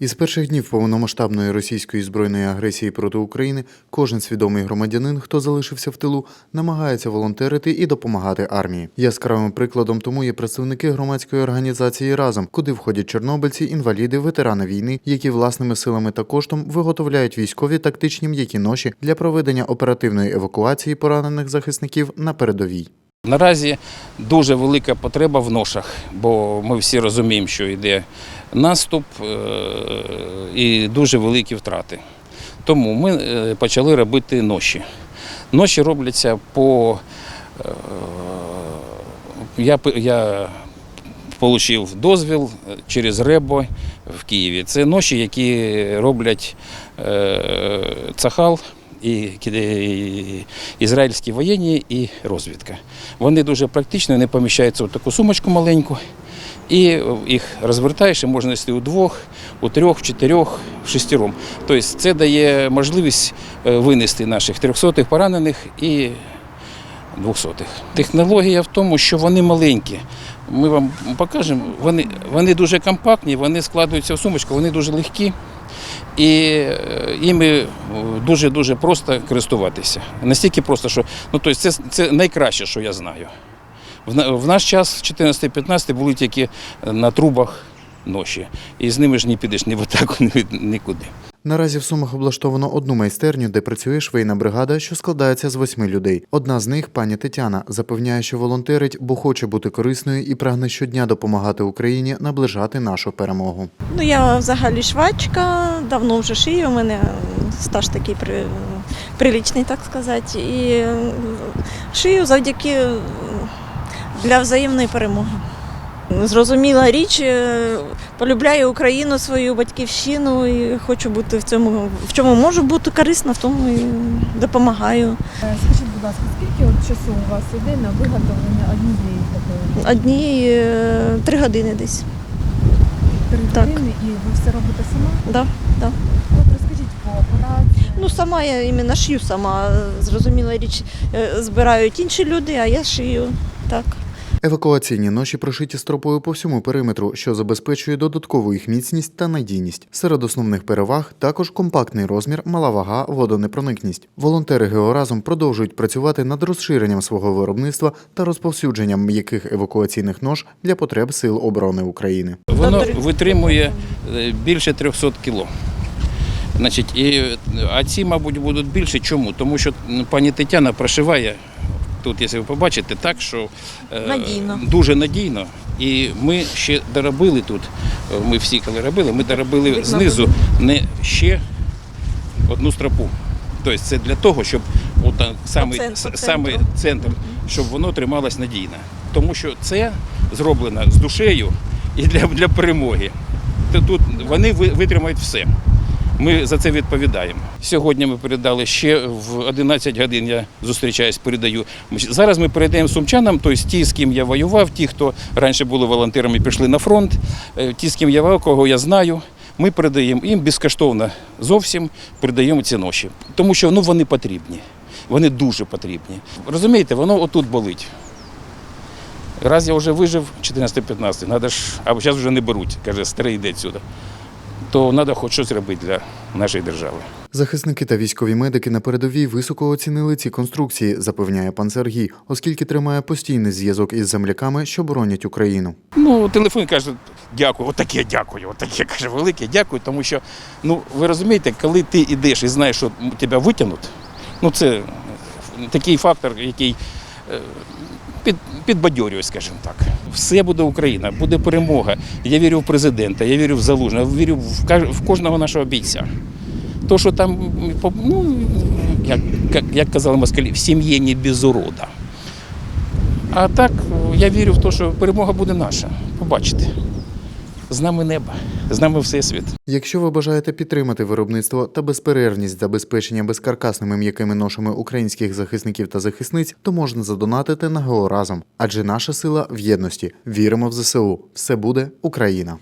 Із перших днів повномасштабної російської збройної агресії проти України кожен свідомий громадянин, хто залишився в тилу, намагається волонтерити і допомагати армії. Яскравим прикладом тому є представники громадської організації разом, куди входять чорнобильці, інваліди, ветерани війни, які власними силами та коштом виготовляють військові тактичні м'які ноші для проведення оперативної евакуації поранених захисників на передовій. Наразі дуже велика потреба в ношах, бо ми всі розуміємо, що йде наступ е, і дуже великі втрати. Тому ми е, почали робити ноші. Ноші робляться по. е, Я, я отримав дозвіл через Ребо в Києві. Це ноші, які роблять цахал і кі- ізраїльські воєнні і розвідка. Вони дуже практичні, вони поміщаються в таку сумочку маленьку. І їх розвертаєш, і можна нести у двох, у трьох, в чотирьох, в шестером. Тобто це дає можливість е, винести наших трьохсотих поранених і двохсотих. Технологія в тому, що вони маленькі. Ми вам покажемо, вони, вони дуже компактні, вони складаються в сумочку, вони дуже легкі. І е, іми дуже-дуже просто користуватися. Настільки просто, що ну, тобто це, це найкраще, що я знаю. В, в наш час, 14-15, були тільки на трубах ноші. І з ними ж не підеш ні в атаку, ні нікуди. Наразі в Сумах облаштовано одну майстерню, де працює швейна бригада, що складається з восьми людей. Одна з них, пані Тетяна, запевняє, що волонтерить, бо хоче бути корисною і прагне щодня допомагати Україні наближати нашу перемогу. Ну, я взагалі швачка, давно вже шию, у мене стаж такий при, прилічний, так сказати. І шию завдяки для взаємної перемоги. Зрозуміла річ, е, полюбляю Україну, свою батьківщину і хочу бути в цьому, в чому можу бути корисна, в тому і допомагаю. Е, Скажіть, будь ласка, скільки от часу у вас іде на виготовлення однієї такої Одні е, три години десь. три Так. години, і ви все робите сама? Да, да. От розкажіть по операції. Ну, сама я іменно шию сама. Зрозуміла річ, збирають інші люди, а я шию. Так. Евакуаційні ноші прошиті стропою по всьому периметру, що забезпечує додаткову їх міцність та надійність. Серед основних переваг також компактний розмір, мала вага, водонепроникність. Волонтери Георазом продовжують працювати над розширенням свого виробництва та розповсюдженням м'яких евакуаційних нож для потреб Сил оборони України. Воно витримує е, більше 300 кіло. Значить, і, е, а ці, мабуть, будуть більше. Чому? Тому що пані Тетяна прошиває тут, якщо ви побачите, так, що е, Надійно. дуже надійно. І ми ще доробили тут, е, ми всі коли робили, ми доробили знизу не ще одну стропу. Тобто це для того, щоб от, а, самий, цен- с- по самий центру. центр, щоб воно трималось надійно. Тому що це зроблено з душею і для, для перемоги. Тут вони витримають все. Ми за це відповідаємо. Сьогодні ми передали ще в 11 годин. Я зустрічаюсь, передаю. Зараз ми передаємо сумчанам, тобто ті, з ким я воював, ті, хто раніше були волонтерами, пішли на фронт, е, ті, з ким я воював, кого я знаю. Ми передаємо їм безкоштовно зовсім передаємо ці ноші, тому що ну, вони потрібні. Вони дуже потрібні. Розумієте, воно отут болить. Раз я вже вижив 14-15, надо ж, а зараз вже не беруть, каже, старий йде сюди. То треба хоч щось робити для нашої держави. Захисники та військові медики на передовій високо оцінили ці конструкції, запевняє пан Сергій, оскільки тримає постійний зв'язок із земляками, що боронять Україну. Ну, телефон каже, дякую, отаке дякую, отаке каже, велике дякую, тому що, ну, ви розумієте, коли ти йдеш і знаєш, що тебе витягнуть, ну це такий фактор, який під, підбадьорює, скажімо так. Все буде Україна, буде перемога. Я вірю в президента, я вірю в Залужного, я вірю в, кожного нашого бійця. То, що там, ну, як, як казали москалі, в сім'ї не без урода. А так, я вірю в те, що перемога буде наша. Побачите. З нами небо, з нами всесвіт. Якщо ви бажаєте підтримати виробництво та безперервність забезпечення безкаркасними м'якими ношами українських захисників та захисниць, то можна задонатити на Георазом. Адже наша сила в єдності. Віримо в ЗСУ. Все буде Україна.